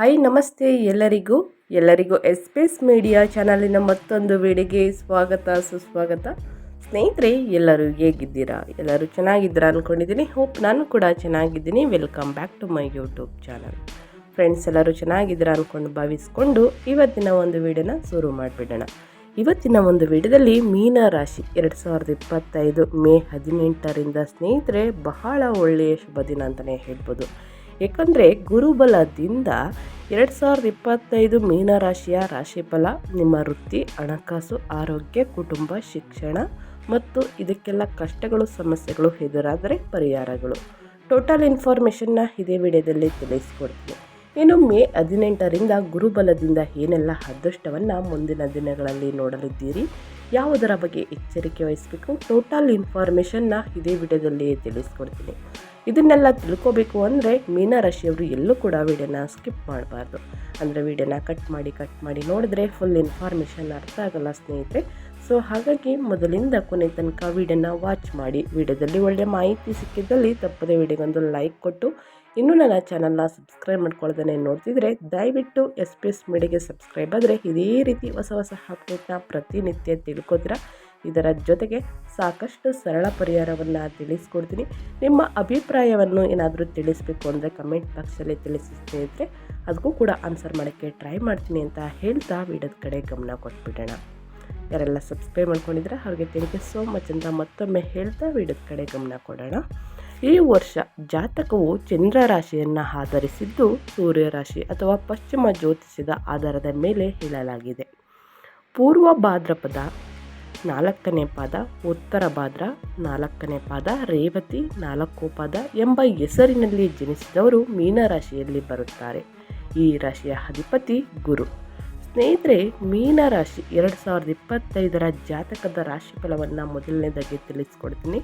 Hi, ನಮಸ್ತೆ ಎಲ್ಲರಿಗೂ. ಎಲ್ಲರಿಗೂ ಎಸ್ಪೇಸ್ ಮೀಡಿಯಾ ಚಾನಲಿನ ಮತ್ತೊಂದು ವಿಡಿಯೋಗೆ ಸ್ವಾಗತ, ಸುಸ್ವಾಗತ. ಸ್ನೇಹಿತರೆ, ಎಲ್ಲರೂ ಹೇಗಿದ್ದೀರಾ? ಎಲ್ಲರೂ ಚೆನ್ನಾಗಿದ್ದೀರಾ ಅಂದ್ಕೊಂಡಿದ್ದೀನಿ ಹೋಪ್ ನಾನು ಕೂಡ ಚೆನ್ನಾಗಿದ್ದೀನಿ. Welcome back to my YouTube channel. Friends, ಎಲ್ಲರೂ ಚೆನ್ನಾಗಿದ್ದೀರಾ ಅಂದ್ಕೊಂಡು ಭಾವಿಸ್ಕೊಂಡು ಇವತ್ತಿನ ಒಂದು ವಿಡಿಯೋನ ಶುರು ಮಾಡಿಬಿಡೋಣ. ಇವತ್ತಿನ ಒಂದು ವಿಡಿಯೋದಲ್ಲಿ ಮೀನ ರಾಶಿ ಎರಡು ಸಾವಿರದ ಇಪ್ಪತ್ತೈದು ಮೇ ಹದಿನೆಂಟರಿಂದ ಸ್ನೇಹಿತರೆ ಬಹಳ ಒಳ್ಳೆಯ ಶುಭ ದಿನ ಅಂತಲೇ ಹೇಳ್ಬೋದು. ಏಕೆಂದರೆ ಗುರುಬಲದಿಂದ ಎರಡು ಸಾವಿರದ ಇಪ್ಪತ್ತೈದು ಮೀನರಾಶಿಯ ರಾಶಿಫಲ, ನಿಮ್ಮ ವೃತ್ತಿ, ಹಣಕಾಸು, ಆರೋಗ್ಯ, ಕುಟುಂಬ, ಶಿಕ್ಷಣ ಮತ್ತು ಇದಕ್ಕೆಲ್ಲ ಕಷ್ಟಗಳು, ಸಮಸ್ಯೆಗಳು ಎದುರಾದರೆ ಪರಿಹಾರಗಳು. ಟೋಟಲ್ ಇನ್ಫಾರ್ಮೇಷನ್ನ ಇದೇ ವಿಡಿಯೋದಲ್ಲಿ ತಿಳಿಸ್ಕೊಡ್ತೀನಿ. ಇನ್ನು ಮೇ ಹದಿನೆಂಟರಿಂದ ಗುರುಬಲದಿಂದ ಏನೆಲ್ಲ ಅದೃಷ್ಟವನ್ನು ಮುಂದಿನ ದಿನಗಳಲ್ಲಿ ನೋಡಲಿದ್ದೀರಿ, ಯಾವುದರ ಬಗ್ಗೆ ಎಚ್ಚರಿಕೆ ವಹಿಸಬೇಕು ಟೋಟಲ್ ಇನ್ಫಾರ್ಮೇಷನ್ನ ಇದೇ ವಿಡಿಯೋದಲ್ಲಿ ತಿಳಿಸ್ಕೊಡ್ತೀನಿ. ಇದನ್ನೆಲ್ಲ ತಿಳ್ಕೋಬೇಕು ಅಂದರೆ ಮೀನಾರಾಶಿಯವರು ಎಲ್ಲೂ ಕೂಡ ವಿಡಿಯೋನ ಸ್ಕಿಪ್ ಮಾಡಬಾರ್ದು. ಅಂದರೆ ವಿಡಿಯೋನ ಕಟ್ ಮಾಡಿ ಕಟ್ ಮಾಡಿ ನೋಡಿದ್ರೆ ಫುಲ್ ಇನ್ಫಾರ್ಮೇಷನ್ ಅರ್ಥ ಆಗಲ್ಲ ಸ್ನೇಹಿತರೆ. ಸೊ ಹಾಗಾಗಿ ಮೊದಲಿಂದ ಕೊನೆ ತನಕ ವಿಡಿಯೋನ ವಾಚ್ ಮಾಡಿ, ವಿಡಿಯೋದಲ್ಲಿ ಒಳ್ಳೆಯ ಮಾಹಿತಿ ಸಿಕ್ಕಿದ್ದಲ್ಲಿ ತಪ್ಪದೇ ವಿಡಿಯೋಗೊಂದು ಲೈಕ್ ಕೊಟ್ಟು, ಇನ್ನೂ ನನ್ನ ಚಾನಲ್ನ ಸಬ್ಸ್ಕ್ರೈಬ್ ಮಾಡ್ಕೊಳ್ಳೋದನ್ನೇ ನೋಡ್ತಿದ್ರೆ, ದಯವಿಟ್ಟು ಎಸ್ ಪಿ ಎಸ್ ಮೀಡಿಯಾಗೆ ಸಬ್ಸ್ಕ್ರೈಬ್ ಆದರೆ ಇದೇ ರೀತಿ ಹೊಸ ಹೊಸ ಅಪ್ಡೇಟ್ನ ಪ್ರತಿನಿತ್ಯ ತಿಳ್ಕೊತೀರ? ಇದರ ಜೊತೆಗೆ ಸಾಕಷ್ಟು ಸರಳ ಪರಿಹಾರವನ್ನು ತಿಳಿಸ್ಕೊಡ್ತೀನಿ. ನಿಮ್ಮ ಅಭಿಪ್ರಾಯವನ್ನು ಏನಾದರೂ ತಿಳಿಸ್ಬೇಕು ಅಂದರೆ ಕಮೆಂಟ್ ಬಾಕ್ಸಲ್ಲಿ ತಿಳಿಸಿ ಸ್ನೇಹಿತರೆ ಅದಕ್ಕೂ ಕೂಡ ಆನ್ಸರ್ ಮಾಡೋಕ್ಕೆ ಟ್ರೈ ಮಾಡ್ತೀನಿ ಅಂತ ಹೇಳ್ತಾ ವಿಡಿಯೋದ ಕಡೆ ಗಮನ ಕೊಟ್ಬಿಡೋಣ. ಯಾರೆಲ್ಲ ಸಬ್ಸ್ಕ್ರೈಬ್ ಮಾಡ್ಕೊಂಡಿದ್ರೆ ಅವ್ರಿಗೆ ಥ್ಯಾಂಕ್ ಯು ಸೋ ಮಚ್ ಅಂತ ಮತ್ತೊಮ್ಮೆ ಹೇಳ್ತಾ ವಿಡಿಯೋದ ಕಡೆ ಗಮನ ಕೊಡೋಣ. ಈ ವರ್ಷ ಜಾತಕವು ಚಂದ್ರ ರಾಶಿಯನ್ನು ಆಧರಿಸಿದ್ದು ಸೂರ್ಯ ರಾಶಿ ಅಥವಾ ಪಶ್ಚಿಮ ಜ್ಯೋತಿಷದ ಆಧಾರದ ಮೇಲೆ ಹೇಳಲಾಗಿದೆ. ಪೂರ್ವ ಭಾದ್ರಪದ ನಾಲ್ಕನೇ ಪಾದ, ಉತ್ತರ ಭಾದ್ರ, ನಾಲ್ಕನೇ ಪಾದ, ರೇವತಿ, ನಾಲ್ಕು ಪಾದ ಎಂಬ ಹೆಸರಿನಲ್ಲಿ ಜನಿಸಿದವರು ಮೀನರಾಶಿಯಲ್ಲಿ ಬರುತ್ತಾರೆ. ಈ ರಾಶಿಯ ಅಧಿಪತಿ ಗುರು. ಸ್ನೇಹಿತರೆ, ಮೀನರಾಶಿ ಎರಡು ಸಾವಿರದ ಇಪ್ಪತ್ತೈದರ ಜಾತಕದ ರಾಶಿ ಫಲವನ್ನು ಮೊದಲನೇದಾಗಿ ತಿಳಿಸ್ಕೊಡ್ತೀನಿ.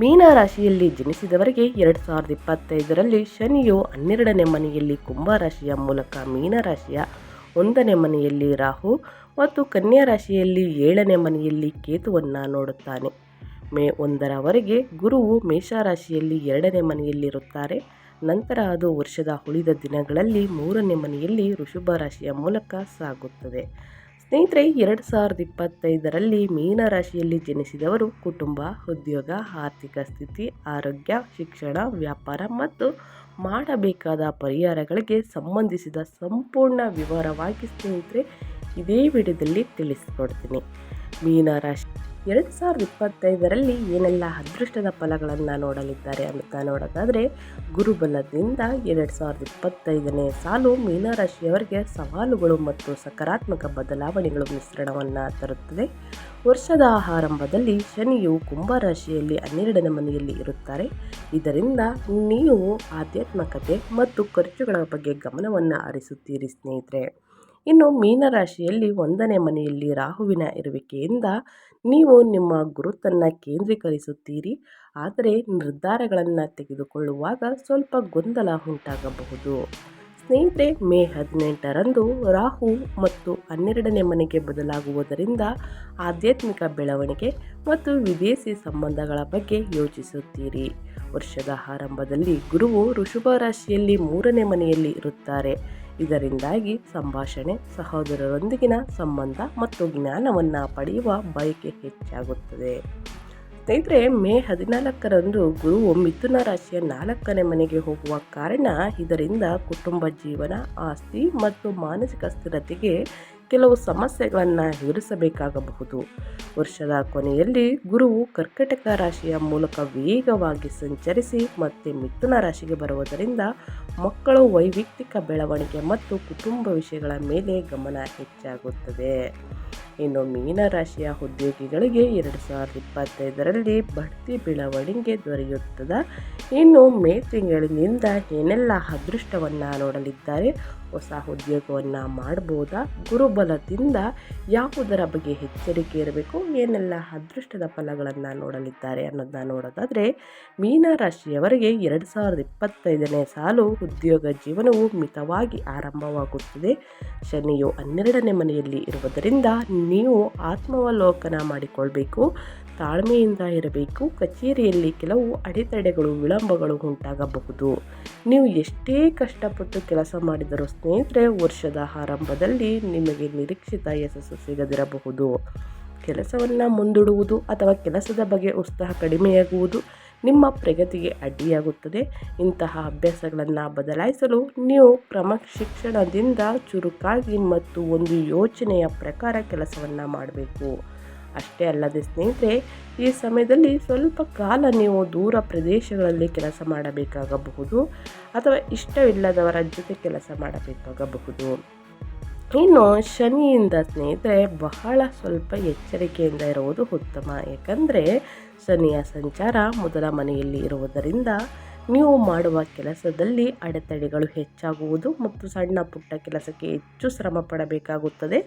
ಮೀನರಾಶಿಯಲ್ಲಿ ಜನಿಸಿದವರಿಗೆ ಎರಡು ಸಾವಿರದ ಇಪ್ಪತ್ತೈದರಲ್ಲಿ ಶನಿಯು ಹನ್ನೆರಡನೇ ಮನೆಯಲ್ಲಿ ಕುಂಭರಾಶಿಯ ಮೂಲಕ ಮೀನರಾಶಿಯ ಒಂದನೇ ಮನೆಯಲ್ಲಿ ರಾಹು ಮತ್ತು ಕನ್ಯಾ ರಾಶಿಯಲ್ಲಿ ಏಳನೇ ಮನೆಯಲ್ಲಿ ಕೇತುವನ್ನು ನೋಡುತ್ತಾನೆ. ಮೇ ಒಂದರವರೆಗೆ ಗುರುವು ಮೇಷರಾಶಿಯಲ್ಲಿ ಎರಡನೇ ಮನೆಯಲ್ಲಿರುತ್ತಾರೆ. ನಂತರ ಅದು ವರ್ಷದ ಉಳಿದ ದಿನಗಳಲ್ಲಿ ಮೂರನೇ ಮನೆಯಲ್ಲಿ ಋಷಭ ರಾಶಿಯ ಮೂಲಕ ಸಾಗುತ್ತದೆ. ಸ್ನೇಹಿತರೆ, ಎರಡು ಸಾವಿರದ ಇಪ್ಪತ್ತೈದರಲ್ಲಿ ಮೀನರಾಶಿಯಲ್ಲಿ ಜನಿಸಿದವರು ಕುಟುಂಬ, ಉದ್ಯೋಗ, ಆರ್ಥಿಕ ಸ್ಥಿತಿ, ಆರೋಗ್ಯ, ಶಿಕ್ಷಣ, ವ್ಯಾಪಾರ ಮತ್ತು ಮಾಡಬೇಕಾದ ಪರಿಹಾರಗಳಿಗೆ ಸಂಬಂಧಿಸಿದ ಸಂಪೂರ್ಣ ವಿವರವಾಗಿ ಸ್ನೇಹಿತರೆ ಇದೇ ವಿಡಿಯೋದಲ್ಲಿ ತಿಳಿಸ್ಕೊಡ್ತೀನಿ. ಮೀನರಾಶಿ ಎರಡು ಸಾವಿರದ ಇಪ್ಪತ್ತೈದರಲ್ಲಿ ಏನೆಲ್ಲ ಅದೃಷ್ಟದ ಫಲಗಳನ್ನು ನೋಡಲಿದ್ದಾರೆ ಅಂತ ನೋಡೋದಾದರೆ ಗುರುಬಲದಿಂದ ಎರಡು ಸಾವಿರದ ಇಪ್ಪತ್ತೈದನೇ ಸಾಲು ಮೀನರಾಶಿಯವರಿಗೆ ಸವಾಲುಗಳು ಮತ್ತು ಸಕಾರಾತ್ಮಕ ಬದಲಾವಣೆಗಳು ಮಿಶ್ರಣವನ್ನು ತರುತ್ತದೆ. ವರ್ಷದ ಆರಂಭದಲ್ಲಿ ಶನಿಯು ಕುಂಭರಾಶಿಯಲ್ಲಿ ಹನ್ನೆರಡನೇ ಮನೆಯಲ್ಲಿ ಇರುತ್ತಾರೆ. ಇದರಿಂದ ನೀವು ಆಧ್ಯಾತ್ಮಕತೆ ಮತ್ತು ಖರ್ಚುಗಳ ಬಗ್ಗೆ ಗಮನವನ್ನು ಹರಿಸುತ್ತೀರಿ ಸ್ನೇಹಿತರೆ. ಇನ್ನು ಮೀನರಾಶಿಯಲ್ಲಿ ಒಂದನೇ ಮನೆಯಲ್ಲಿ ರಾಹುವಿನ ಇರುವಿಕೆಯಿಂದ ನೀವು ನಿಮ್ಮ ಗುರುತನ್ನು ಕೇಂದ್ರೀಕರಿಸುತ್ತೀರಿ. ಆದರೆ ನಿರ್ಧಾರಗಳನ್ನು ತೆಗೆದುಕೊಳ್ಳುವಾಗ ಸ್ವಲ್ಪ ಗೊಂದಲ ಉಂಟಾಗಬಹುದು. ಸ್ನೇಹಿತೆ ಮೇ ಹದಿನೆಂಟರಂದು ರಾಹು ಮತ್ತು ಹನ್ನೆರಡನೇ ಮನೆಗೆ ಬದಲಾಗುವುದರಿಂದ ಆಧ್ಯಾತ್ಮಿಕ ಬೆಳವಣಿಗೆ ಮತ್ತು ವಿದೇಶಿ ಸಂಬಂಧಗಳ ಬಗ್ಗೆ ಯೋಚಿಸುತ್ತೀರಿ. ವರ್ಷದ ಆರಂಭದಲ್ಲಿ ಗುರುವು ಋಷಭ ರಾಶಿಯಲ್ಲಿ ಮೂರನೇ ಮನೆಯಲ್ಲಿ ಇರುತ್ತಾರೆ. ಇದರಿಂದಾಗಿ ಸಂಭಾಷಣೆ ಸಹೋದರರೊಂದಿಗಿನ ಸಂಬಂಧ ಮತ್ತು ಜ್ಞಾನವನ್ನು ಪಡೆಯುವ ಬಯಕೆ ಹೆಚ್ಚಾಗುತ್ತದೆ. ಸ್ನೇಹಿತರೆ, ಮೇ ಹದಿನಾಲ್ಕರಂದು ಗುರು ಮಿಥುನ ರಾಶಿಯ ನಾಲ್ಕನೇ ಮನೆಗೆ ಹೋಗುವ ಕಾರಣ ಇದರಿಂದ ಕುಟುಂಬ ಜೀವನ, ಆಸ್ತಿ ಮತ್ತು ಮಾನಸಿಕ ಸ್ಥಿರತೆಗೆ ಕೆಲವು ಸಮಸ್ಯೆಗಳನ್ನು ಎದುರಿಸಬೇಕಾಗಬಹುದು. ವರ್ಷದ ಕೊನೆಯಲ್ಲಿ ಗುರುವು ಕರ್ಕಟಕ ರಾಶಿಯ ಮೂಲಕ ವೇಗವಾಗಿ ಸಂಚರಿಸಿ ಮತ್ತೆ ಮಿಥುನ ರಾಶಿಗೆ ಬರುವುದರಿಂದ ಮಕ್ಕಳು ವೈಯಕ್ತಿಕ ಬೆಳವಣಿಗೆ ಮತ್ತು ಕುಟುಂಬ ವಿಷಯಗಳ ಮೇಲೆ ಗಮನ ಹೆಚ್ಚಾಗುತ್ತದೆ. ಇನ್ನು ಮೀನರಾಶಿಯ ಉದ್ಯೋಗಿಗಳಿಗೆ ಎರಡು ಸಾವಿರದ ಇಪ್ಪತ್ತೈದರಲ್ಲಿ ಬಡ್ತಿ ಬೆಳವಣಿಗೆ ದೊರೆಯುತ್ತದೆ. ಇನ್ನು ಮೇ ತಿಂಗಳಿನಿಂದ ಏನೆಲ್ಲ ಅದೃಷ್ಟವನ್ನು ನೋಡಲಿದ್ದಾರೆ? ಹೊಸ ಉದ್ಯೋಗವನ್ನು ಮಾಡ್ಬೋದಾ? ಗುರುಬಲದಿಂದ ಯಾವುದರ ಬಗ್ಗೆ ಎಚ್ಚರಿಕೆ ಇರಬೇಕು? ಏನೆಲ್ಲ ಅದೃಷ್ಟದ ಫಲಗಳನ್ನು ನೋಡಲಿದ್ದಾರೆ ಅನ್ನೋದನ್ನ ನೋಡೋದಾದರೆ ಮೀನರಾಶಿಯವರಿಗೆ ಎರಡು ಸಾವಿರದ ಇಪ್ಪತ್ತೈದನೇ ಸಾಲು ಉದ್ಯೋಗ ಜೀವನವು ಮಿತವಾಗಿ ಆರಂಭವಾಗುತ್ತದೆ. ಶನಿಯು ಹನ್ನೆರಡನೇ ಮನೆಯಲ್ಲಿ ಇರುವುದರಿಂದ ನೀವು ಆತ್ಮಾವಲೋಕನ ಮಾಡಿಕೊಳ್ಬೇಕು, ತಾಳ್ಮೆಯಿಂದ ಇರಬೇಕು, ಕಚೇರಿಯಲ್ಲಿ ಕೆಲವು ಅಡೆತಡೆಗಳು, ವಿಳಂಬಗಳು ಉಂಟಾಗಬಹುದು. ನೀವು ಎಷ್ಟೇ ಕಷ್ಟಪಟ್ಟು ಕೆಲಸ ಮಾಡಿದರೂ ಸ್ನೇಹಿತರೆ, ವರ್ಷದ ಆರಂಭದಲ್ಲಿ ನಿಮಗೆ ನಿರೀಕ್ಷಿತ ಯಶಸ್ಸು ಸಿಗದಿರಬಹುದು. ಕೆಲಸವನ್ನು ಮುಂದೂಡುವುದು ಅಥವಾ ಕೆಲಸದ ಬಗ್ಗೆ ಉತ್ಸಾಹ ಕಡಿಮೆಯಾಗುವುದು ನಿಮ್ಮ ಪ್ರಗತಿಗೆ ಅಡ್ಡಿಯಾಗುತ್ತದೆ. ಇಂತಹ ಅಭ್ಯಾಸಗಳನ್ನು ಬದಲಾಯಿಸಲು ನೀವು ಕ್ರಮಶಿಕ್ಷಣದಿಂದ ಚುರುಕಾಗಿ ಮತ್ತು ಒಂದು ಯೋಚನೆಯ ಪ್ರಕಾರ ಕೆಲಸವನ್ನು ಮಾಡಬೇಕು. ಅಷ್ಟೇ ಅಲ್ಲದೆ ಸ್ನೇಹಿತರೆ, ಈ ಸಮಯದಲ್ಲಿ ಸ್ವಲ್ಪ ಕಾಲ ನೀವು ದೂರ ಪ್ರದೇಶಗಳಲ್ಲಿ ಕೆಲಸ ಮಾಡಬೇಕಾಗಬಹುದು ಅಥವಾ ಇಷ್ಟವಿಲ್ಲದವರ ಜೊತೆ ಕೆಲಸ ಮಾಡಬೇಕಾಗಬಹುದು. ಇನ್ನು ಶನಿಯಿಂದ ಸ್ನೇಹಿತರೆ, ಬಹಳ ಸ್ವಲ್ಪ ಎಚ್ಚರಿಕೆಯಿಂದ ಇರುವುದು ಉತ್ತಮ. ಏಕೆಂದರೆ ಶನಿಯ ಸಂಚಾರ ಮೊದಲ ಮನೆಯಲ್ಲಿ ಇರುವುದರಿಂದ ನೀವು ಮಾಡುವ ಕೆಲಸದಲ್ಲಿ ಅಡೆತಡೆಗಳು ಹೆಚ್ಚಾಗುವುದು ಮತ್ತು ಸಣ್ಣ ಪುಟ್ಟ ಕೆಲಸಕ್ಕೆ ಹೆಚ್ಚು ಶ್ರಮ ಪಡಬೇಕಾಗುತ್ತದೆ.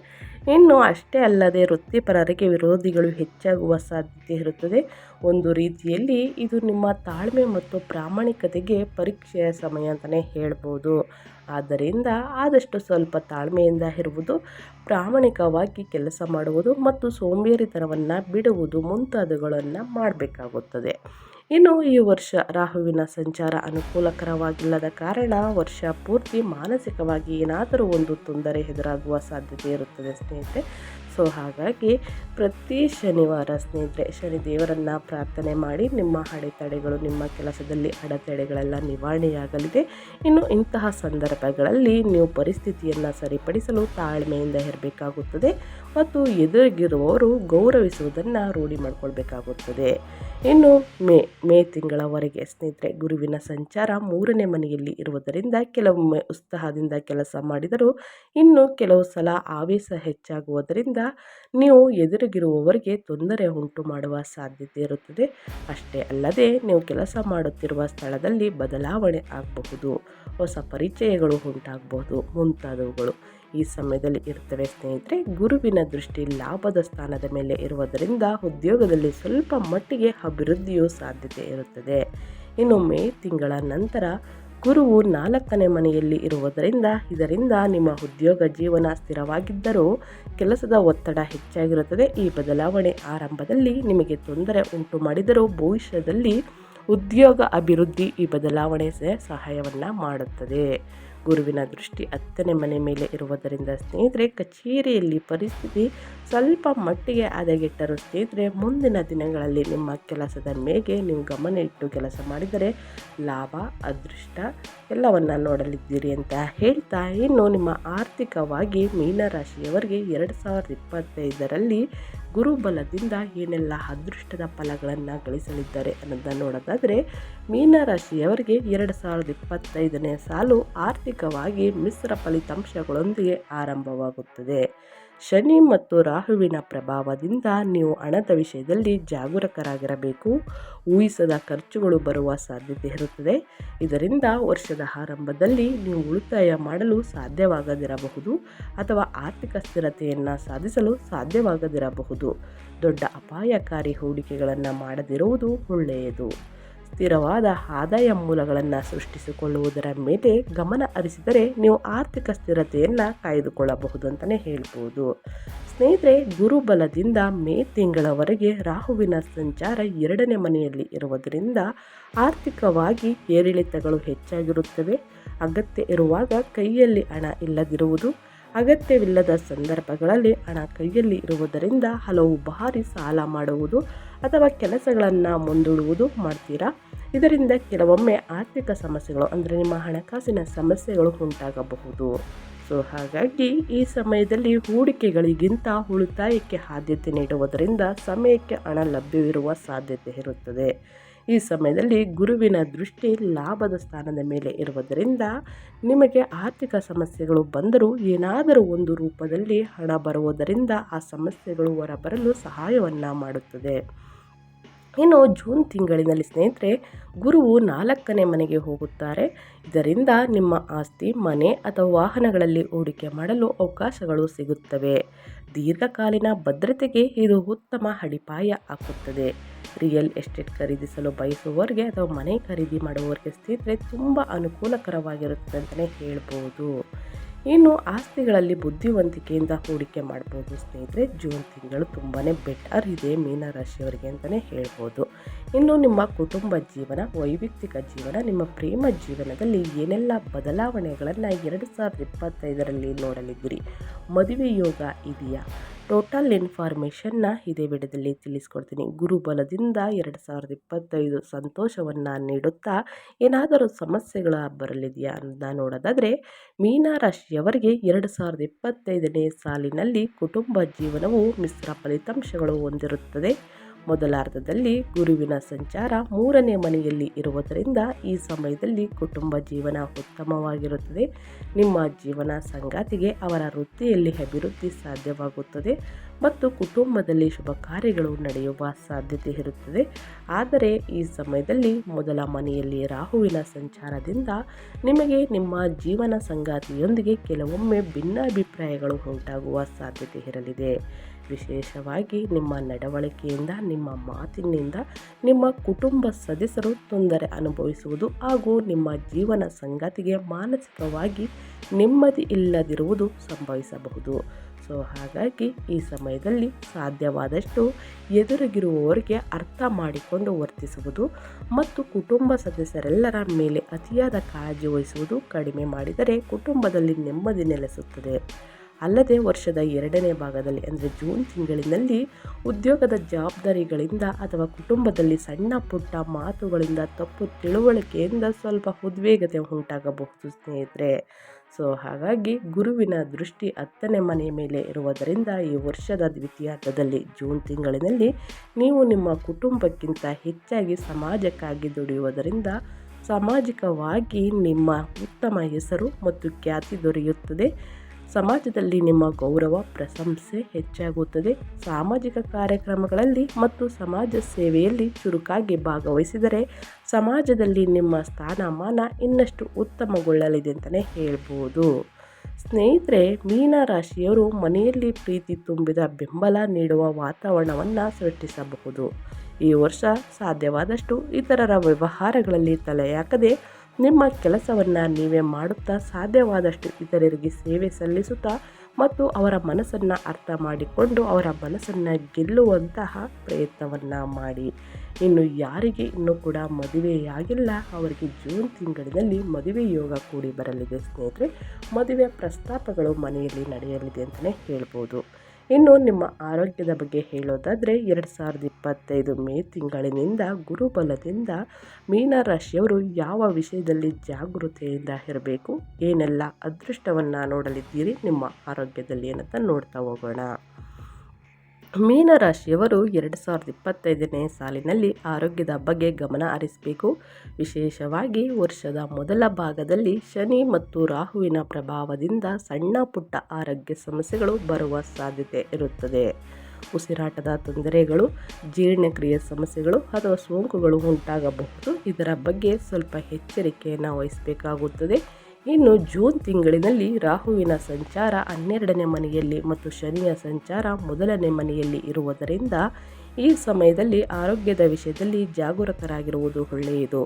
ಇನ್ನು ಅಷ್ಟೇ ಅಲ್ಲದೆ ವೃತ್ತಿಪರರಿಗೆ ವಿರೋಧಿಗಳು ಹೆಚ್ಚಾಗುವ ಸಾಧ್ಯತೆ ಇರುತ್ತದೆ. ಒಂದು ರೀತಿಯಲ್ಲಿ ಇದು ನಿಮ್ಮ ತಾಳ್ಮೆ ಮತ್ತು ಪ್ರಾಮಾಣಿಕತೆಗೆ ಪರೀಕ್ಷೆಯ ಸಮಯ ಅಂತಲೇ ಹೇಳ್ಬೋದು. ಆದ್ದರಿಂದ ಆದಷ್ಟು ಸ್ವಲ್ಪ ತಾಳ್ಮೆಯಿಂದ ಇರುವುದು, ಪ್ರಾಮಾಣಿಕವಾಗಿ ಕೆಲಸ ಮಾಡುವುದು ಮತ್ತು ಸೋಂಬೇರಿತನವನ್ನು ಬಿಡುವುದು ಮುಂತಾದವುಗಳನ್ನು ಮಾಡಬೇಕಾಗುತ್ತದೆ. ಇನ್ನು ಈ ವರ್ಷ ರಾಹುವಿನ ಸಂಚಾರ ಅನುಕೂಲಕರವಾಗಿಲ್ಲದ ಕಾರಣ ವರ್ಷ ಪೂರ್ತಿ ಮಾನಸಿಕವಾಗಿ ಏನಾದರೂ ಒಂದು ತೊಂದರೆ ಎದುರಾಗುವ ಸಾಧ್ಯತೆ ಇರುತ್ತದೆ ಸ್ನೇಹಿತರೆ. ಸೊ ಹಾಗಾಗಿ ಪ್ರತಿ ಶನಿವಾರ ಸ್ನೇಹಿತರೆ ಶನಿ ದೇವರನ್ನು ಪ್ರಾರ್ಥನೆ ಮಾಡಿ ನಿಮ್ಮ ಅಡೆತಡೆಗಳು, ನಿಮ್ಮ ಕೆಲಸದಲ್ಲಿ ಅಡೆತಡೆಗಳೆಲ್ಲ ನಿವಾರಣೆಯಾಗಲಿದೆ. ಇನ್ನು ಇಂತಹ ಸಂದರ್ಭಗಳಲ್ಲಿ ನೀವು ಪರಿಸ್ಥಿತಿಯನ್ನು ಸರಿಪಡಿಸಲು ತಾಳ್ಮೆಯಿಂದ ಇರಬೇಕಾಗುತ್ತದೆ ಮತ್ತು ಎದುರಿಗಿರುವವರು ಗೌರವಿಸುವುದನ್ನು ರೂಢಿ ಮಾಡಿಕೊಳ್ಬೇಕಾಗುತ್ತದೆ. ಇನ್ನು ಮೇ ಮೇ ತಿಂಗಳವರೆಗೆ ಸ್ನೇಹಿತರೆ ಗುರುವಿನ ಸಂಚಾರ ಮೂರನೇ ಮನೆಯಲ್ಲಿ ಇರುವುದರಿಂದ ಕೆಲವೊಮ್ಮೆ ಉತ್ಸಾಹದಿಂದ ಕೆಲಸ ಮಾಡಿದರೂ ಇನ್ನು ಕೆಲವು ಸಲ ಆವೇಶ ಹೆಚ್ಚಾಗುವುದರಿಂದ ನೀವು ಎದುರಿಗಿರುವವರಿಗೆ ತೊಂದರೆ ಉಂಟು ಮಾಡುವ ಸಾಧ್ಯತೆ ಇರುತ್ತದೆ. ಅಷ್ಟೇ ಅಲ್ಲದೆ ನೀವು ಕೆಲಸ ಮಾಡುತ್ತಿರುವ ಸ್ಥಳದಲ್ಲಿ ಬದಲಾವಣೆ ಆಗಬಹುದು, ಹೊಸ ಪರಿಚಯಗಳು ಉಂಟಾಗಬಹುದು, ಮುಂತಾದವುಗಳು ಈ ಸಮಯದಲ್ಲಿ ಇರ್ತವೆ ಸ್ನೇಹಿತರೆ, ಗುರುವಿನ ದೃಷ್ಟಿ ಲಾಭದ ಸ್ಥಾನದ ಮೇಲೆ ಇರುವುದರಿಂದ ಉದ್ಯೋಗದಲ್ಲಿ ಸ್ವಲ್ಪ ಮಟ್ಟಿಗೆ ಅಭಿವೃದ್ಧಿಯು ಸಾಧ್ಯತೆ ಇರುತ್ತದೆ. ಇನ್ನು ಮೇ ತಿಂಗಳ ನಂತರ ಗುರುವು ನಾಲ್ಕನೇ ಮನೆಯಲ್ಲಿ ಇರುವುದರಿಂದ, ಇದರಿಂದ ನಿಮ್ಮ ಉದ್ಯೋಗ ಜೀವನ ಸ್ಥಿರವಾಗಿದ್ದರೂ ಕೆಲಸದ ಒತ್ತಡ ಹೆಚ್ಚಾಗಿರುತ್ತದೆ. ಈ ಬದಲಾವಣೆ ಆರಂಭದಲ್ಲಿ ನಿಮಗೆ ತೊಂದರೆ ಉಂಟು ಮಾಡಿದರೂ ಭವಿಷ್ಯದಲ್ಲಿ ಉದ್ಯೋಗ ಅಭಿವೃದ್ಧಿ ಈ ಬದಲಾವಣೆ ಸಹಾಯವನ್ನು ಮಾಡುತ್ತದೆ. ಗುರುವಿನ ದೃಷ್ಟಿ ಹತ್ತನೇ ಮನೆ ಮೇಲೆ ಇರುವುದರಿಂದ ಸ್ನೇಹಿತರೆ ಕಚೇರಿಯಲ್ಲಿ ಪರಿಸ್ಥಿತಿ ಸ್ವಲ್ಪ ಮಟ್ಟಿಗೆ ಹದಗೆಟ್ಟರು. ಸ್ನೇಹಿತರೆ, ಮುಂದಿನ ದಿನಗಳಲ್ಲಿ ನಿಮ್ಮ ಕೆಲಸದ ಮೇಲೆ ನೀವು ಗಮನ ಇಟ್ಟು ಕೆಲಸ ಮಾಡಿದರೆ ಲಾಭ, ಅದೃಷ್ಟ ಎಲ್ಲವನ್ನು ನೋಡಲಿದ್ದೀರಿ ಅಂತ ಹೇಳ್ತಾ ಇನ್ನು ನಿಮ್ಮ ಆರ್ಥಿಕವಾಗಿ ಮೀನರಾಶಿಯವರಿಗೆ ಎರಡು ಸಾವಿರದ ಇಪ್ಪತ್ತೈದರಲ್ಲಿ ಗುರುಬಲದಿಂದ ಏನೆಲ್ಲ ಅದೃಷ್ಟದ ಫಲಗಳನ್ನು ಗಳಿಸಲಿದ್ದಾರೆ ಅನ್ನೋದನ್ನು ನೋಡೋದಾದರೆ ಮೀನರಾಶಿಯವರಿಗೆ ಎರಡು ಸಾವಿರದ ಇಪ್ಪತ್ತೈದನೇ ಸಾಲು ಆರ್ಥಿಕವಾಗಿ ಮಿಶ್ರ ಫಲಿತಾಂಶಗಳೊಂದಿಗೆ ಆರಂಭವಾಗುತ್ತದೆ. ಶನಿ ಮತ್ತು ರಾಹುವಿನ ಪ್ರಭಾವದಿಂದ ನೀವು ಹಣದ ವಿಷಯದಲ್ಲಿ ಜಾಗರೂಕರಾಗಿರಬೇಕು. ಊಹಿಸದ ಖರ್ಚುಗಳು ಬರುವ ಸಾಧ್ಯತೆ ಇರುತ್ತದೆ. ಇದರಿಂದ ವರ್ಷದ ಆರಂಭದಲ್ಲಿ ನೀವು ಉಳಿತಾಯ ಮಾಡಲು ಸಾಧ್ಯವಾಗದಿರಬಹುದು ಅಥವಾ ಆರ್ಥಿಕ ಸ್ಥಿರತೆಯನ್ನು ಸಾಧಿಸಲು ಸಾಧ್ಯವಾಗದಿರಬಹುದು. ದೊಡ್ಡ ಅಪಾಯಕಾರಿ ಹೂಡಿಕೆಗಳನ್ನು ಮಾಡದಿರುವುದು ಒಳ್ಳೆಯದು. ಸ್ಥಿರವಾದ ಆದಾಯ ಮೂಲಗಳನ್ನು ಸೃಷ್ಟಿಸಿಕೊಳ್ಳುವುದರ ಮೇಲೆ ಗಮನ ಹರಿಸಿದರೆ ನೀವು ಆರ್ಥಿಕ ಸ್ಥಿರತೆಯನ್ನು ಕಾಯ್ದುಕೊಳ್ಳಬಹುದು ಅಂತಲೇ ಹೇಳ್ಬೋದು. ಸ್ನೇಹಿತರೆ, ಗುರುಬಲದಿಂದ ಮೇ ತಿಂಗಳವರೆಗೆ ರಾಹುವಿನ ಸಂಚಾರ ಎರಡನೇ ಮನೆಯಲ್ಲಿ ಇರುವುದರಿಂದ ಆರ್ಥಿಕವಾಗಿ ಏರಿಳಿತಗಳು ಹೆಚ್ಚಾಗಿರುತ್ತವೆ. ಅಗತ್ಯ ಇರುವಾಗ ಕೈಯಲ್ಲಿ ಹಣ ಇಲ್ಲದಿರುವುದು ಅಗತ್ಯವಿಲ್ಲದ ಸಂದರ್ಭಗಳಲ್ಲಿ ಹಣ ಕೈಯಲ್ಲಿ ಇರುವುದರಿಂದ ಹಲವು ಬಾರಿ ಸಾಲ ಮಾಡುವುದು ಅಥವಾ ಕೆಲಸಗಳನ್ನು ಮುಂದೂಡುವುದು ಮಾಡ್ತೀರಾ? ಇದರಿಂದ ಕೆಲವೊಮ್ಮೆ ಆರ್ಥಿಕ ಸಮಸ್ಯೆಗಳು ಅಂದರೆ ನಿಮ್ಮ ಹಣಕಾಸಿನ ಸಮಸ್ಯೆಗಳು ಉಂಟಾಗಬಹುದು. ಸೊ ಹಾಗಾಗಿ ಈ ಸಮಯದಲ್ಲಿ ಹೂಡಿಕೆಗಳಿಗಿಂತ ಉಳಿತಾಯಕ್ಕೆ ಆದ್ಯತೆ ನೀಡುವುದರಿಂದ ಸಮಯಕ್ಕೆ ಹಣ ಲಭ್ಯವಿರುವ ಸಾಧ್ಯತೆ ಇರುತ್ತದೆ. ಈ ಸಮಯದಲ್ಲಿ ಗುರುವಿನ ದೃಷ್ಟಿ ಲಾಭದ ಸ್ಥಾನದ ಮೇಲೆ ಇರುವುದರಿಂದ ನಿಮಗೆ ಆರ್ಥಿಕ ಸಮಸ್ಯೆಗಳು ಬಂದರೂ ಏನಾದರೂ ಒಂದು ರೂಪದಲ್ಲಿ ಹಣ ಬರುವುದರಿಂದ ಆ ಸಮಸ್ಯೆಗಳು ಹೊರಬರಲು ಸಹಾಯವನ್ನು ಮಾಡುತ್ತದೆ. ಇನ್ನು ಜೂನ್ ತಿಂಗಳಿನಲ್ಲಿ ಸ್ನೇಹಿತರೆ, ಗುರುವು ನಾಲ್ಕನೇ ಮನೆಗೆ ಹೋಗುತ್ತಾರೆ. ಇದರಿಂದ ನಿಮ್ಮ ಆಸ್ತಿ, ಮನೆ ಅಥವಾ ವಾಹನಗಳಲ್ಲಿ ಹೂಡಿಕೆ ಮಾಡಲು ಅವಕಾಶಗಳು ಸಿಗುತ್ತವೆ. ದೀರ್ಘಕಾಲೀನ ಭದ್ರತೆಗೆ ಇದು ಉತ್ತಮ ಅಡಿಪಾಯ ಹಾಕುತ್ತದೆ. ರಿಯಲ್ ಎಸ್ಟೇಟ್ ಖರೀದಿಸಲು ಬಯಸುವವರಿಗೆ ಅಥವಾ ಮನೆ ಖರೀದಿ ಮಾಡುವವರಿಗೆ ಸ್ನೇಹಿತರೆ ತುಂಬ ಅನುಕೂಲಕರವಾಗಿರುತ್ತದೆ ಅಂತಲೇ ಹೇಳ್ಬೋದು. ಇನ್ನು ಆಸ್ತಿಗಳಲ್ಲಿ ಬುದ್ಧಿವಂತಿಕೆಯಿಂದ ಹೂಡಿಕೆ ಮಾಡ್ಬೋದು ಸ್ನೇಹಿತರೆ ಜೂನ್ ತಿಂಗಳು ತುಂಬಾ ಬೆಟರ್ ಇದೆ ಮೀನರಾಶಿಯವರಿಗೆ ಅಂತಲೇ ಹೇಳ್ಬೋದು. ಇನ್ನು ನಿಮ್ಮ ಕುಟುಂಬ ಜೀವನ, ವೈಯಕ್ತಿಕ ಜೀವನ, ನಿಮ್ಮ ಪ್ರೇಮ ಜೀವನದಲ್ಲಿ ಏನೆಲ್ಲ ಬದಲಾವಣೆಗಳನ್ನು ಎರಡು ಸಾವಿರದ ಇಪ್ಪತ್ತೈದರಲ್ಲಿ ನೋಡಲಿದ್ದೀರಿ? ಮದುವೆ ಯೋಗ ಇದೆಯಾ? ಟೋಟಲ್ ಇನ್ಫಾರ್ಮೇಷನ್ನ ಇದೇ ವಿಡಿಯೋದಲ್ಲಿ ತಿಳಿಸ್ಕೊಡ್ತೀನಿ. ಗುರುಬಲದಿಂದ ಎರಡು ಸಾವಿರದ ಇಪ್ಪತ್ತೈದು ಸಂತೋಷವನ್ನು ನೀಡುತ್ತಾ ಏನಾದರೂ ಸಮಸ್ಯೆಗಳ ಬರಲಿದೆಯಾ ಅಂತ ನೋಡೋದಾದರೆ ಮೀನರಾಶಿಯವರಿಗೆ ಎರಡು ಸಾವಿರದ ಇಪ್ಪತ್ತೈದನೇ ಸಾಲಿನಲ್ಲಿ ಕುಟುಂಬ ಜೀವನವು ಮಿಶ್ರ ಫಲಿತಾಂಶಗಳು ಹೊಂದಿರುತ್ತದೆ. ಮೊದಲಾರ್ಧದಲ್ಲಿ ಗುರುವಿನ ಸಂಚಾರ ಮೂರನೇ ಮನೆಯಲ್ಲಿ ಇರುವುದರಿಂದ ಈ ಸಮಯದಲ್ಲಿ ಕುಟುಂಬ ಜೀವನ ಉತ್ತಮವಾಗಿರುತ್ತದೆ. ನಿಮ್ಮ ಜೀವನ ಸಂಗಾತಿಗೆ ಅವರ ವೃತ್ತಿಯಲ್ಲಿ ಅಭಿವೃದ್ಧಿ ಸಾಧ್ಯವಾಗುತ್ತದೆ. ಮತ್ತು ಕುಟುಂಬದಲ್ಲಿ ಶುಭ ಕಾರ್ಯಗಳು ನಡೆಯುವ ಸಾಧ್ಯತೆ ಇರುತ್ತದೆ. ಆದರೆ ಈ ಸಮಯದಲ್ಲಿ ಮೊದಲ ಮನೆಯಲ್ಲಿ ರಾಹುವಿನ ಸಂಚಾರದಿಂದ ನಿಮಗೆ ನಿಮ್ಮ ಜೀವನ ಸಂಗಾತಿಯೊಂದಿಗೆ ಕೆಲವೊಮ್ಮೆ ಭಿನ್ನಾಭಿಪ್ರಾಯಗಳು ಉಂಟಾಗುವ ಸಾಧ್ಯತೆ ಇರಲಿದೆ. ವಿಶೇಷವಾಗಿ ನಿಮ್ಮ ನಡವಳಿಕೆಯಿಂದ, ನಿಮ್ಮ ಮಾತಿನಿಂದ ನಿಮ್ಮ ಕುಟುಂಬ ಸದಸ್ಯರು ತೊಂದರೆ ಅನುಭವಿಸುವುದು ಹಾಗೂ ನಿಮ್ಮ ಜೀವನ ಸಂಗಾತಿಗೆ ಮಾನಸಿಕವಾಗಿ ನೆಮ್ಮದಿ ಇಲ್ಲದಿರುವುದು ಸಂಭವಿಸಬಹುದು. ಸೊ ಹಾಗಾಗಿ ಈ ಸಮಯದಲ್ಲಿ ಸಾಧ್ಯವಾದಷ್ಟು ಎದುರಿಗಿರುವವರಿಗೆ ಅರ್ಥ ಮಾಡಿಕೊಂಡು ವರ್ತಿಸುವುದು ಮತ್ತು ಕುಟುಂಬ ಸದಸ್ಯರೆಲ್ಲರ ಮೇಲೆ ಅತಿಯಾದ ಕಾಳಜಿ ವಹಿಸುವುದು ಕಡಿಮೆ ಮಾಡಿದರೆ ಕುಟುಂಬದಲ್ಲಿ ನೆಮ್ಮದಿ ನೆಲೆಸುತ್ತದೆ. ಅಲ್ಲದೆ ವರ್ಷದ ಎರಡನೇ ಭಾಗದಲ್ಲಿ ಅಂದರೆ ಜೂನ್ ತಿಂಗಳಿನಲ್ಲಿ ಉದ್ಯೋಗದ ಜವಾಬ್ದಾರಿಗಳಿಂದ ಅಥವಾ ಕುಟುಂಬದಲ್ಲಿ ಸಣ್ಣ ಪುಟ್ಟ ಮಾತುಗಳಿಂದ ತಪ್ಪು ತಿಳುವಳಿಕೆಯಿಂದ ಸ್ವಲ್ಪ ಉದ್ವೇಗತೆ ಉಂಟಾಗಬಹುದು ಸ್ನೇಹಿತರೆ. ಸೊ ಹಾಗಾಗಿ ಗುರುವಿನ ದೃಷ್ಟಿ ಹತ್ತನೇ ಮನೆಯ ಮೇಲೆ ಇರುವುದರಿಂದ ಈ ವರ್ಷದ ದ್ವಿತೀಯಾರ್ಧದಲ್ಲಿ ಜೂನ್ ತಿಂಗಳಿನಲ್ಲಿ ನೀವು ನಿಮ್ಮ ಕುಟುಂಬಕ್ಕಿಂತ ಹೆಚ್ಚಾಗಿ ಸಮಾಜಕ್ಕಾಗಿ ದುಡಿಯುವುದರಿಂದ ಸಾಮಾಜಿಕವಾಗಿ ನಿಮ್ಮ ಉತ್ತಮ ಹೆಸರು ಮತ್ತು ಖ್ಯಾತಿ ದೊರೆಯುತ್ತದೆ. ಸಮಾಜದಲ್ಲಿ ನಿಮ್ಮ ಗೌರವ, ಪ್ರಶಂಸೆ ಹೆಚ್ಚಾಗುತ್ತದೆ. ಸಾಮಾಜಿಕ ಕಾರ್ಯಕ್ರಮಗಳಲ್ಲಿ ಮತ್ತು ಸಮಾಜ ಸೇವೆಯಲ್ಲಿ ಚುರುಕಾಗಿ ಭಾಗವಹಿಸಿದರೆ ಸಮಾಜದಲ್ಲಿ ನಿಮ್ಮ ಸ್ಥಾನಮಾನ ಇನ್ನಷ್ಟು ಉತ್ತಮಗೊಳ್ಳಲಿದೆ ಅಂತಲೇ ಹೇಳ್ಬೋದು. ಸ್ನೇಹಿತರೆ ಮೀನರಾಶಿಯವರು ಮನೆಯಲ್ಲಿ ಪ್ರೀತಿ ತುಂಬಿದ ಬೆಂಬಲ ನೀಡುವ ವಾತಾವರಣವನ್ನು ಸೃಷ್ಟಿಸಬಹುದು. ಈ ವರ್ಷ ಸಾಧ್ಯವಾದಷ್ಟು ಇತರರ ವ್ಯವಹಾರಗಳಲ್ಲಿ ತಲೆಯಾಕದೆ ನಿಮ್ಮ ಕೆಲಸವನ್ನು ನೀವೇ ಮಾಡುತ್ತಾ ಸಾಧ್ಯವಾದಷ್ಟು ಇತರರಿಗೆ ಸೇವೆ ಸಲ್ಲಿಸುತ್ತಾ ಮತ್ತು ಅವರ ಮನಸ್ಸನ್ನು ಅರ್ಥ ಮಾಡಿಕೊಂಡು ಅವರ ಮನಸ್ಸನ್ನು ಗೆಲ್ಲುವಂತಹ ಪ್ರಯತ್ನವನ್ನು ಮಾಡಿ. ಇನ್ನು ಯಾರಿಗೆ ಇನ್ನೂ ಕೂಡ ಮದುವೆಯಾಗಿಲ್ಲ, ಅವರಿಗೆ ಜೂನ್ ತಿಂಗಳಿನಲ್ಲಿ ಮದುವೆ ಯೋಗ ಕೂಡಿ ಬರಲಿದೆ ಸ್ನೇಹಿತರೆ. ಮದುವೆ ಪ್ರಸ್ತಾಪಗಳು ಮನೆಯಲ್ಲಿ ನಡೆಯಲಿದೆ ಅಂತಲೇ ಹೇಳ್ಬೋದು. ಇನ್ನು ನಿಮ್ಮ ಆರೋಗ್ಯದ ಬಗ್ಗೆ ಹೇಳೋದಾದರೆ ಎರಡು ಸಾವಿರದ ಇಪ್ಪತ್ತೈದು ಮೇ ತಿಂಗಳಿನಿಂದ ಗುರುಬಲದಿಂದ ಮೀನರಾಶಿಯವರು ಯಾವ ವಿಷಯದಲ್ಲಿ ಜಾಗೃತೆಯಿಂದ ಇರಬೇಕು, ಏನೆಲ್ಲ ಅದೃಷ್ಟವನ್ನು ನೋಡಲಿದ್ದೀರಿ, ನಿಮ್ಮ ಆರೋಗ್ಯದಲ್ಲಿ ಏನಂತ ನೋಡ್ತಾ ಹೋಗೋಣ. ಮೀನರಾಶಿಯವರು ಎರಡು ಸಾವಿರದ ಇಪ್ಪತ್ತೈದನೇ ಸಾಲಿನಲ್ಲಿ ಆರೋಗ್ಯದ ಬಗ್ಗೆ ಗಮನ ಹರಿಸಬೇಕು. ವಿಶೇಷವಾಗಿ ವರ್ಷದ ಮೊದಲ ಭಾಗದಲ್ಲಿ ಶನಿ ಮತ್ತು ರಾಹುವಿನ ಪ್ರಭಾವದಿಂದ ಸಣ್ಣ ಪುಟ್ಟ ಆರೋಗ್ಯ ಸಮಸ್ಯೆಗಳು ಬರುವ ಸಾಧ್ಯತೆ ಇರುತ್ತದೆ. ಉಸಿರಾಟದ ತೊಂದರೆಗಳು, ಜೀರ್ಣಕ್ರಿಯೆ ಸಮಸ್ಯೆಗಳು ಅಥವಾ ಸೋಂಕುಗಳು ಉಂಟಾಗಬಹುದು. ಇದರ ಬಗ್ಗೆ ಸ್ವಲ್ಪ ಎಚ್ಚರಿಕೆಯನ್ನು ವಹಿಸಬೇಕಾಗುತ್ತದೆ. ಇನ್ನು ಜೂನ್ ತಿಂಗಳಿನಲ್ಲಿ ರಾಹುವಿನ ಸಂಚಾರ ಹನ್ನೆರಡನೇ ಮನೆಯಲ್ಲಿ ಮತ್ತು ಶನಿಯ ಸಂಚಾರ ಮೊದಲನೇ ಮನೆಯಲ್ಲಿ ಇರುವುದರಿಂದ ಈ ಸಮಯದಲ್ಲಿ ಆರೋಗ್ಯದ ವಿಷಯದಲ್ಲಿ ಜಾಗರೂಕರಾಗಿರುವುದು ಒಳ್ಳೆಯದು.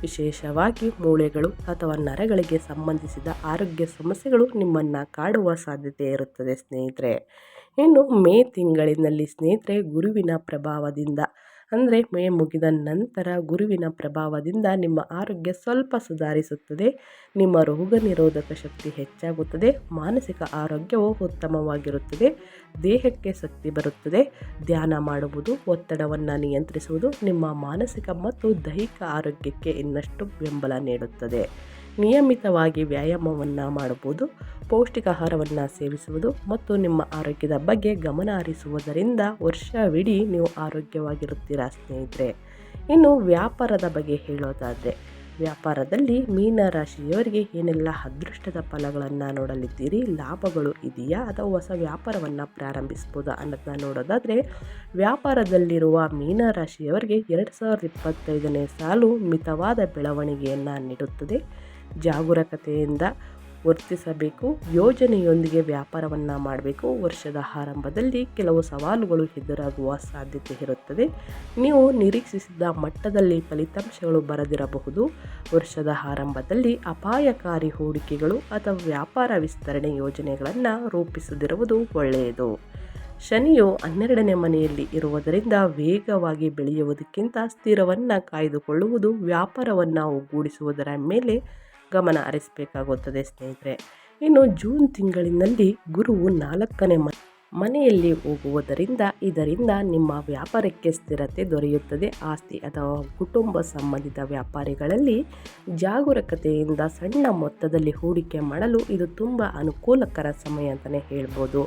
ವಿಶೇಷವಾಗಿ ಮೂಳೆಗಳು ಅಥವಾ ನರಗಳಿಗೆ ಸಂಬಂಧಿಸಿದ ಆರೋಗ್ಯ ಸಮಸ್ಯೆಗಳು ನಿಮ್ಮನ್ನು ಕಾಡುವ ಸಾಧ್ಯತೆ ಇರುತ್ತದೆ ಸ್ನೇಹಿತರೆ. ಇನ್ನು ಮೇ ತಿಂಗಳಿನಲ್ಲಿ ಸ್ನೇಹಿತರೆ, ಗುರುವಿನ ಪ್ರಭಾವದಿಂದ ಅಂದರೆ ಮೇ ಮುಗಿದ ನಂತರ ಗುರುವಿನ ಪ್ರಭಾವದಿಂದ ನಿಮ್ಮ ಆರೋಗ್ಯ ಸ್ವಲ್ಪ ಸುಧಾರಿಸುತ್ತದೆ. ನಿಮ್ಮ ರೋಗ ನಿರೋಧಕ ಶಕ್ತಿ ಹೆಚ್ಚಾಗುತ್ತದೆ. ಮಾನಸಿಕ ಆರೋಗ್ಯವು ಉತ್ತಮವಾಗಿರುತ್ತದೆ. ದೇಹಕ್ಕೆ ಶಕ್ತಿ ಬರುತ್ತದೆ. ಧ್ಯಾನ ಮಾಡುವುದು, ಒತ್ತಡವನ್ನು ನಿಯಂತ್ರಿಸುವುದು ನಿಮ್ಮ ಮಾನಸಿಕ ಮತ್ತು ದೈಹಿಕ ಆರೋಗ್ಯಕ್ಕೆ ಇನ್ನಷ್ಟು ಬೆಂಬಲ ನೀಡುತ್ತದೆ. ನಿಯಮಿತವಾಗಿ ವ್ಯಾಯಾಮವನ್ನು ಮಾಡಬಹುದು ಪೌಷ್ಟಿಕ ಆಹಾರವನ್ನು ಸೇವಿಸುವುದು ಮತ್ತು ನಿಮ್ಮ ಆರೋಗ್ಯದ ಬಗ್ಗೆ ಗಮನ ಹರಿಸುವುದರಿಂದ ವರ್ಷವಿಡೀ ನೀವು ಆರೋಗ್ಯವಾಗಿರುತ್ತೀರಾ ಸ್ನೇಹಿತರೆ? ಇನ್ನು ವ್ಯಾಪಾರದ ಬಗ್ಗೆ ಹೇಳೋದಾದರೆ, ವ್ಯಾಪಾರದಲ್ಲಿ ಮೀನರಾಶಿಯವರಿಗೆ ಏನೆಲ್ಲ ಅದೃಷ್ಟದ ಫಲಗಳನ್ನು ನೋಡಲಿದ್ದೀರಿ, ಲಾಭಗಳು ಇದೆಯಾ ಅಥವಾ ಹೊಸ ವ್ಯಾಪಾರವನ್ನು ಪ್ರಾರಂಭಿಸ್ಬೋದಾ ಅನ್ನೋದನ್ನ ನೋಡೋದಾದರೆ, ವ್ಯಾಪಾರದಲ್ಲಿರುವ ಮೀನರಾಶಿಯವರಿಗೆ ಎರಡು ಸಾವಿರದ ಇಪ್ಪತ್ತೈದನೇ ಸಾಲು ಮಿತವಾದ ಬೆಳವಣಿಗೆಯನ್ನು ನೀಡುತ್ತದೆ. ಜಾಗರೂಕತೆಯಿಂದ ವರ್ತಿಸಬೇಕು. ಯೋಜನೆಯೊಂದಿಗೆ ವ್ಯಾಪಾರವನ್ನು ಮಾಡಬೇಕು. ವರ್ಷದ ಆರಂಭದಲ್ಲಿ ಕೆಲವು ಸವಾಲುಗಳು ಎದುರಾಗುವ ಸಾಧ್ಯತೆ ಇರುತ್ತದೆ. ನೀವು ನಿರೀಕ್ಷಿಸಿದ ಮಟ್ಟದಲ್ಲಿ ಫಲಿತಾಂಶಗಳು ಬರದಿರಬಹುದು. ವರ್ಷದ ಆರಂಭದಲ್ಲಿ ಅಪಾಯಕಾರಿ ಹೂಡಿಕೆಗಳು ಅಥವಾ ವ್ಯಾಪಾರ ವಿಸ್ತರಣೆ ಯೋಜನೆಗಳನ್ನು ರೂಪಿಸದಿರುವುದು ಒಳ್ಳೆಯದು. ಶನಿಯು ಹನ್ನೆರಡನೇ ಮನೆಯಲ್ಲಿ ಇರುವುದರಿಂದ ವೇಗವಾಗಿ ಬೆಳೆಯುವುದಕ್ಕಿಂತ ಸ್ಥಿರವನ್ನು ಕಾಯ್ದುಕೊಳ್ಳುವುದು ವ್ಯಾಪಾರವನ್ನು ಒಗ್ಗೂಡಿಸುವುದರ ಮೇಲೆ ಗಮನ ಹರಿಸಬೇಕಾಗುತ್ತದೆ, ಸ್ನೇಹಿತರೆ. ಇನ್ನು ಜೂನ್ ತಿಂಗಳಿನಲ್ಲಿ ಗುರುವು ನಾಲ್ಕನೇ ಮನೆಯಲ್ಲಿ ಹೋಗುವುದರಿಂದ ಇದರಿಂದ ನಿಮ್ಮ ವ್ಯಾಪಾರಕ್ಕೆ ಸ್ಥಿರತೆ ದೊರೆಯುತ್ತದೆ. ಆಸ್ತಿ ಅಥವಾ ಕುಟುಂಬ ಸಂಬಂಧಿತ ವ್ಯಾಪಾರಿಗಳಲ್ಲಿ ಜಾಗರೂಕತೆಯಿಂದ ಸಣ್ಣ ಮೊತ್ತದಲ್ಲಿ ಹೂಡಿಕೆ ಮಾಡಲು ಇದು ತುಂಬ ಅನುಕೂಲಕರ ಸಮಯ ಅಂತಲೇ ಹೇಳ್ಬೋದು.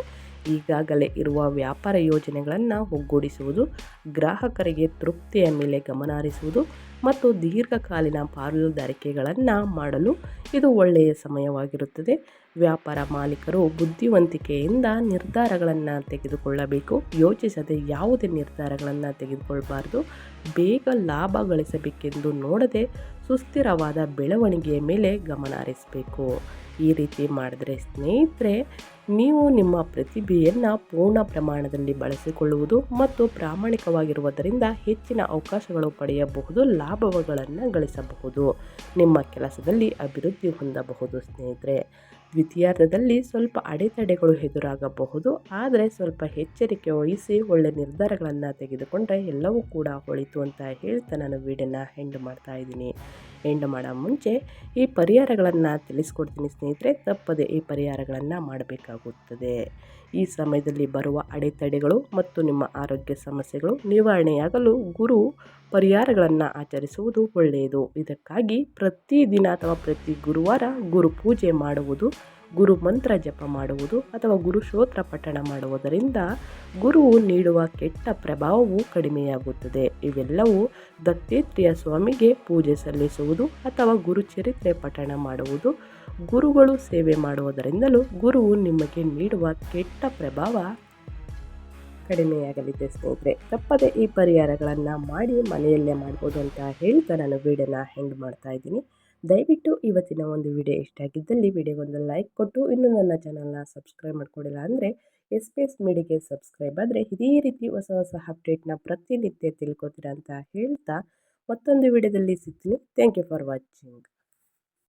ಈಗಾಗಲೇ ಇರುವ ವ್ಯಾಪಾರ ಯೋಜನೆಗಳನ್ನು ಒಗ್ಗೂಡಿಸುವುದು, ಗ್ರಾಹಕರಿಗೆ ತೃಪ್ತಿಯ ಮೇಲೆ ಗಮನ ಹರಿಸುವುದು ಮತ್ತು ದೀರ್ಘಕಾಲೀನ ಪಾಲುದಾರಿಕೆಗಳನ್ನು ಮಾಡಲು ಇದು ಒಳ್ಳೆಯ ಸಮಯವಾಗಿರುತ್ತದೆ. ವ್ಯಾಪಾರ ಮಾಲೀಕರು ಬುದ್ಧಿವಂತಿಕೆಯಿಂದ ನಿರ್ಧಾರಗಳನ್ನು ತೆಗೆದುಕೊಳ್ಳಬೇಕು. ಯೋಚಿಸದೆ ಯಾವುದೇ ನಿರ್ಧಾರಗಳನ್ನು ತೆಗೆದುಕೊಳ್ಬಾರ್ದು. ಬೇಗ ಲಾಭ ಗಳಿಸಬೇಕೆಂದು ನೋಡದೆ ಸುಸ್ಥಿರವಾದ ಬೆಳವಣಿಗೆಯ ಮೇಲೆ ಗಮನ ಹರಿಸಬೇಕು ಈ ರೀತಿ ಮಾಡಿದ್ರೆ ಸ್ನೇಹಿತರೆ, ನೀವು ನಿಮ್ಮ ಪ್ರತಿಭೆಯನ್ನು ಪೂರ್ಣ ಪ್ರಮಾಣದಲ್ಲಿ ಬಳಸಿಕೊಳ್ಳುವುದು ಮತ್ತು ಪ್ರಾಮಾಣಿಕವಾಗಿರುವುದರಿಂದ ಹೆಚ್ಚಿನ ಅವಕಾಶಗಳು ಪಡೆಯಬಹುದು, ಲಾಭಗಳನ್ನು ಗಳಿಸಬಹುದು. ನಿಮ್ಮ ಕೆಲಸದಲ್ಲಿ ಅಭಿವೃದ್ಧಿ ಹೊಂದಬಹುದು ಸ್ನೇಹಿತರೆ. ದ್ವಿತೀಯಾರ್ಧದಲ್ಲಿ ಸ್ವಲ್ಪ ಅಡೆತಡೆಗಳು ಎದುರಾಗಬಹುದು. ಆದರೆ ಸ್ವಲ್ಪ ಎಚ್ಚರಿಕೆ ವಹಿಸಿ ಒಳ್ಳೆ ನಿರ್ಧಾರಗಳನ್ನು ತೆಗೆದುಕೊಂಡ್ರೆ ಎಲ್ಲವೂ ಕೂಡ ಹೊಳಿತು ಅಂತ ಹೇಳ್ತಾ ನಾನು ವೀಡಿಯೋನ ಹೆಂಡ್ ಮಾಡ್ತಾ ಇದ್ದೀನಿ. ಎಂಡ್ ಮಾಡೋ ಮುಂಚೆ ಈ ಪರಿಹಾರಗಳನ್ನು ತಿಳಿಸ್ಕೊಡ್ತೀನಿ ಸ್ನೇಹಿತರೆ. ತಪ್ಪದೆ ಈ ಪರಿಹಾರಗಳನ್ನು ಮಾಡಬೇಕಾಗುತ್ತದೆ. ಈ ಸಮಯದಲ್ಲಿ ಬರುವ ಅಡೆತಡೆಗಳು ಮತ್ತು ನಿಮ್ಮ ಆರೋಗ್ಯ ಸಮಸ್ಯೆಗಳು ನಿವಾರಣೆಯಾಗಲು ಗುರು ಪರಿಹಾರಗಳನ್ನು ಆಚರಿಸುವುದು ಒಳ್ಳೆಯದು. ಇದಕ್ಕಾಗಿ ಪ್ರತಿದಿನ ಅಥವಾ ಪ್ರತಿ ಗುರುವಾರ ಗುರು ಪೂಜೆ ಮಾಡುವುದು, ಗುರು ಮಂತ್ರ ಜಪ ಮಾಡುವುದು ಅಥವಾ ಗುರು ಶ್ರೋತ್ರ ಪಠಣ ಮಾಡುವುದರಿಂದ ಗುರುವು ನೀಡುವ ಕೆಟ್ಟ ಪ್ರಭಾವವು ಕಡಿಮೆಯಾಗುತ್ತದೆ. ಇವೆಲ್ಲವೂ ದತ್ತೇತ್ರಿಯ ಸ್ವಾಮಿಗೆ ಪೂಜೆ ಸಲ್ಲಿಸುವುದು ಅಥವಾ ಗುರುಚರಿತ್ರೆ ಪಠಣ ಮಾಡುವುದು ಗುರುಗಳು ಸೇವೆ ಮಾಡುವುದರಿಂದಲೂ ಗುರುವು ನಿಮಗೆ ನೀಡುವ ಕೆಟ್ಟ ಪ್ರಭಾವ ಕಡಿಮೆಯಾಗಲಿದೆ ಸ್ನೇಹಿತರೆ. ತಪ್ಪದೆ ಈ ಪರಿಹಾರಗಳನ್ನು ಮಾಡಿ ಮನೆಯಲ್ಲೇ ಮಾಡ್ಬೋದು ಅಂತ ಹೇಳ್ತಾ ನಾನು ವೀಡಿಯೋನ ಹೆಂಡ್ ಮಾಡ್ತಾ ಇದ್ದೀನಿ. ದಯವಿಟ್ಟು ಇವತ್ತಿನ ಒಂದು ವಿಡಿಯೋ ಇಷ್ಟ ಆಗಿದ್ದಲ್ಲಿ ವಿಡಿಯೋಗೊಂದು ಲೈಕ್ ಕೊಟ್ಟು, ಇನ್ನೂ ನನ್ನ ಚಾನಲ್ನ ಸಬ್ಸ್ಕ್ರೈಬ್ ಮಾಡ್ಕೊಂಡಿಲ್ಲ ಅಂದರೆ ಎಸ್ ಪಿ ಎಸ್ ಮೀಡಿಗೆ ಸಬ್ಸ್ಕ್ರೈಬ್ ಆದರೆ ಇದೇ ರೀತಿ ಹೊಸ ಹೊಸ ಅಪ್ಡೇಟ್ನ ಪ್ರತಿನಿತ್ಯ ತಿಳ್ಕೊತೀರಾ ಅಂತ ಹೇಳ್ತಾ ಮತ್ತೊಂದು ವಿಡಿಯೋದಲ್ಲಿ ಸಿಗ್ತೀನಿ. Thank you for watching